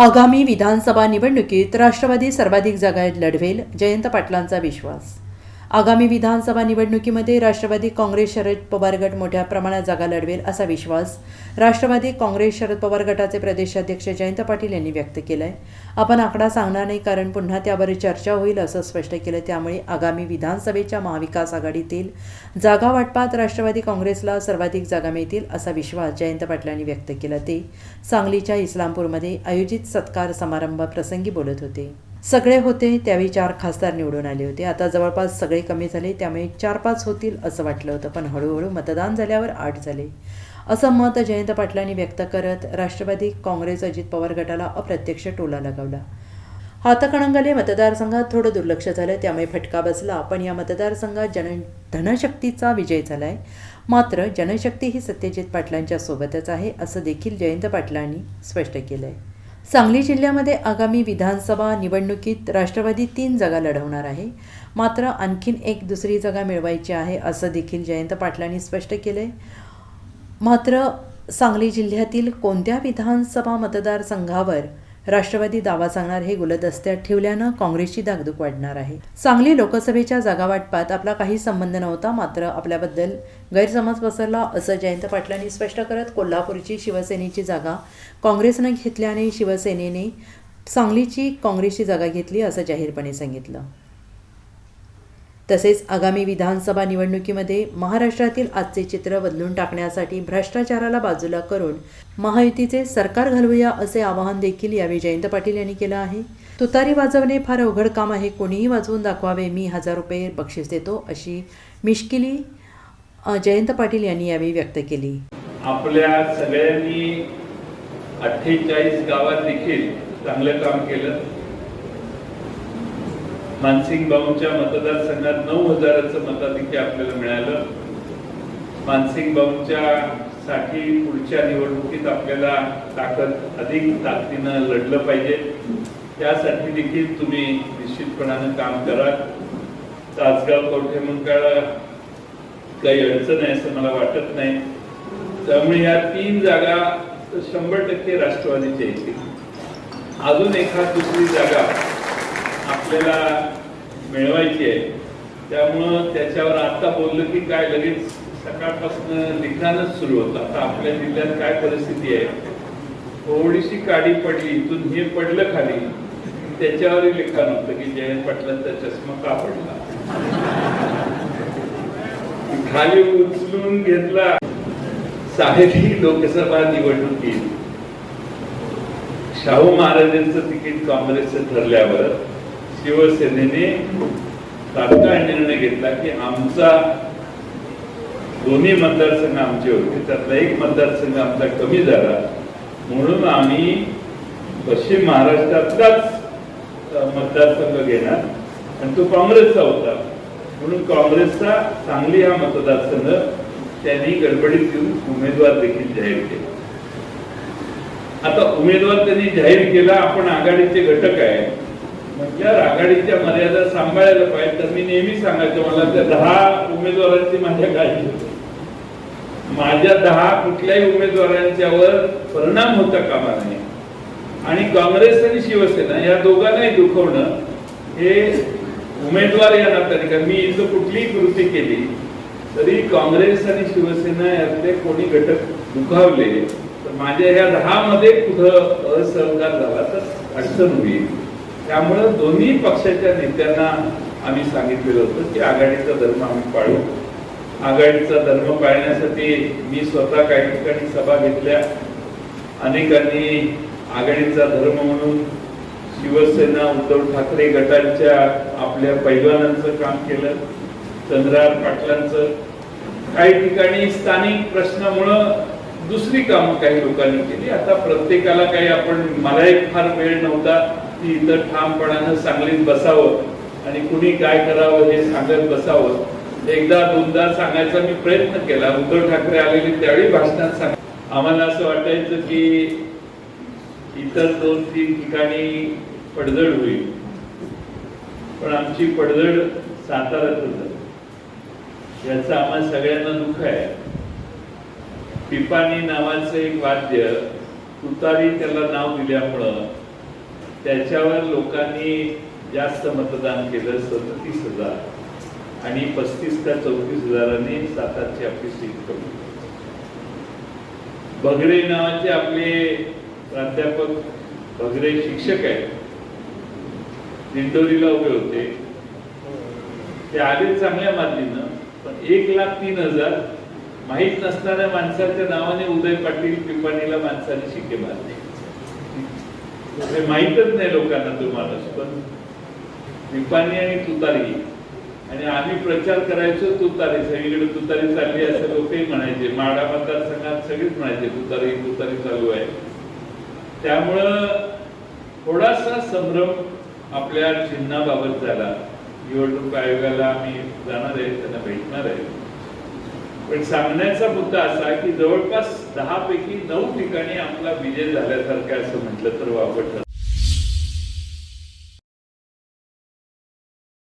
आगामी विधानसभा निवडणुकीत राष्ट्रवादी सर्वाधिक जागा लढवेल जयंत पाटलांचा विश्वास आगामी विधानसभा निवडणुकीमध्ये राष्ट्रवादी काँग्रेस शरद पवार गट मोठ्या प्रमाणात जागा लढवेल असा विश्वास राष्ट्रवादी काँग्रेस शरद पवार गटाचे प्रदेशाध्यक्ष जयंत पाटील यांनी व्यक्त केला आहे आपण आकडा सांगणार नाही कारण पुन्हा त्यावर चर्चा होईल असं स्पष्ट केलं. त्यामुळे आगामी विधानसभेच्या महाविकास आघाडीतील जागा वाटपात राष्ट्रवादी काँग्रेसला सर्वाधिक जागा मिळतील असा विश्वास जयंत पाटलांनी व्यक्त केला. ते सांगलीच्या इस्लामपूरमध्ये आयोजित सत्कार समारंभ प्रसंगी बोलत होते. सगळे होते त्यावेळी चार खासदार निवडून आले होते. आता जवळपास सगळे कमी झाले त्यामुळे चार पाच होतील असं वाटलं होतं पण हळूहळू मतदान झाल्यावर आठ झाले. असं मत जयंत पाटलांनी व्यक्त करत राष्ट्रवादी काँग्रेस अजित पवार गटाला अप्रत्यक्ष टोला लगावला. हातकणंगले मतदारसंघात थोडं दुर्लक्ष झालं त्यामुळे फटका बसला पण या मतदारसंघात जन धनशक्तीचा विजय झाला आहे मात्र जनशक्ती ही सत्यजित पाटलांच्या सोबतच आहे असं देखील जयंत पाटलांनी स्पष्ट केलं आहे सांगली जिल्ह्यामध्ये आगामी विधानसभा निवडणुकीत राष्ट्रवादी तीन जागा लढवणार आहे. मात्र आणखीन एक दुसरी जागा मिळवायची आहे असं देखील जयंत पाटलांनी स्पष्ट केलं आहे मात्र सांगली जिल्ह्यातील कोणत्या विधानसभा मतदारसंघावर राष्ट्रवादी दावा सांगणार हे गुलदस्त्यात ठेवल्यानं काँग्रेसची दागदूक वाढणार आहे. सांगली लोकसभेच्या जागावाटपात आपला काही संबंध नव्हता मात्र आपल्याबद्दल गैरसमज पसरला असं जयंत पाटलांनी स्पष्ट करत कोल्हापूरची शिवसेनेची जागा काँग्रेसनं घेतल्याने शिवसेनेने सांगलीची काँग्रेसची जागा घेतली असं जाहीरपणे सांगितलं. तसेच आगामी विधानसभा निवडणुकीमध्ये महाराष्ट्रातील आजचे चित्र बदलून टाकण्यासाठी भ्रष्टाचाराला बाजूला करून महायुतीचे सरकार घालवूया असे आवाहन देखील यावेळी जयंत पाटील यांनी केलं आहे. तुतारी वाजवणे फार अवघड काम आहे कोणीही वाजवून दाखवावे मी हजार रुपये बक्षीस देतो अशी मिश्किली जयंत पाटील यांनी यावेळी व्यक्त केली. आपल्या सगळ्यांनी अठ्ठेचाळीस गावात देखील चांगलं काम केलं. मानसिंग बाऊंच्या मतदारसंघात नऊ हजाराचं मताधिक्य आपल्याला मिळालं. मानसिंग बाऊंच्या साठी पुढच्या निवडणुकीत आपल्याला ताकद अधिक ताकदीनं लढलं पाहिजे. त्यासाठी देखील तुम्ही निश्चितपणानं काम करा. तासगाव कवठे मंकाळा काही अडचण आहे असं मला वाटत नाही. त्यामुळे या तीन जागा शंभर टक्के राष्ट्रवादीच्या येतील अजून एखाद दुसरी जागा आपल्याला मिळवायची आहे. त्यामुळं त्याच्यावर आता बोललं की काय लगेच सकाळपासून लिखाणच सुरू होतं. आता आपल्या जिल्ह्यात काय परिस्थिती आहे? थोडीशी काडी पडली इथून हे पडलं खाली. त्याच्यावरही लिखाण होतं की जयंत पाटलांचा चष्मा का पडला? खाली उचलून घेतला. साहेबी लोकसभा निवडणुकीत. शाहू महाराजांचं तिकीट काँग्रेसचं ठरल्यावर शिवसेनेने तात्काळ निर्णय घेतला की आमचा दोन्ही मतदारसंघ आमचे होते. त्यातला एक मतदारसंघ आमचा कमी झाला. म्हणून आम्ही पश्चिम महाराष्ट्रातलाच मतदारसंघ घेणार. आणि तो काँग्रेसचा होता. म्हणून काँग्रेसचा सांगली हा मतदारसंघ त्यांनी गडबडीत घेऊन उमेदवार देखील जाहीर केला. आता उमेदवार त्यांनी जाहीर केला आपण आघाडीचे घटक आहे म्हणजे या आघाडीच्या मर्यादा सांभाळायला पाहिजे. तर मी नेहमी सांगायचं मला त्या दहा उमेदवारांची माझ्या काळजी होती. माझ्या दहा कुठल्याही उमेदवारांच्यावर परिणाम होता कामा नाही आणि काँग्रेस आणि शिवसेना या दोघांनाही दुखवणं हे उमेदवार या नात्याने कारण मी इथं कुठलीही कृती केली तरी काँग्रेस आणि शिवसेना यातले कोणी घटक दुखावले तर माझ्या ह्या दहा मध्ये कुठं असहकार झाला तर अडचण होईल. त्यामुळं दोन्ही पक्षाच्या नेत्यांना आम्ही सांगितलेलं होतं की आघाडीचा धर्म आम्ही पाळू. आघाडीचा धर्म पाळण्यासाठी मी स्वतः काही ठिकाणी सभा घेतल्या. अनेकांनी आघाडीचा धर्म म्हणून शिवसेना उद्धव ठाकरे गटांच्या आपल्या पैलवानांचं काम केलं चंद्रार पाटलांचं. काही ठिकाणी स्थानिक प्रश्नामुळं दुसरी कामं काही लोकांनी केली. आता प्रत्येकाला काही आपण मला एक फार वेळ नव्हता. ती इथं ठामपणानं सांगलीत बसावं आणि कुणी काय करावं हे सांगत बसावं. एकदा दोनदा सांगायचा मी प्रयत्न केला. उद्धव ठाकरे आलेले त्यावेळी भाषणात सांग आम्हाला असं वाटायचं की इतर दोन तीन ठिकाणी पडझड होईल. पण आमची पडझड साताऱ्यात होत. याचं आम्हा सगळ्यांना दुःख आहे. पिपाणी नावाचं एक वाद्य तुतारी त्याला नाव दिल्यामुळं त्याच्यावर लोकांनी जास्त मतदान केलं सदतीस हजार. आणि पस्तीस का चौतीस हजाराने सातारची आपली सीट कमी. बगडे नावाचे आपले प्राध्यापक बगडे शिक्षक आहेत. दिंडोरीला उभे होते. ते आले चांगल्या मातीनं पण एक लाख तीन हजार माहीत नसणाऱ्या माणसाच्या नावाने उदय पाटील पिंपाणीला माणसाने शिके मारले. हे माहीतच नाही लोकांना तो माणूस पण निपाणी आणि तुतारी. आणि आम्ही प्रचार करायचो तुतारी सगळीकडे तुतारी चालली असं लोकही म्हणायचे. माडा मतदारसंघात सगळेच म्हणायचे तुतारी तुतारी चालू आहे. त्यामुळं थोडासा संभ्रम आपल्या चिन्हाबाबत झाला. निवडणूक आयोगाला आम्ही जाणार आहे त्यांना भेटणार आहे. पण सांगण्याचा मुद्दा असा की जवळपास दहा पैकी नऊ ठिकाणी आपला विजय झाल्यासारखं असं म्हटलं तर वापर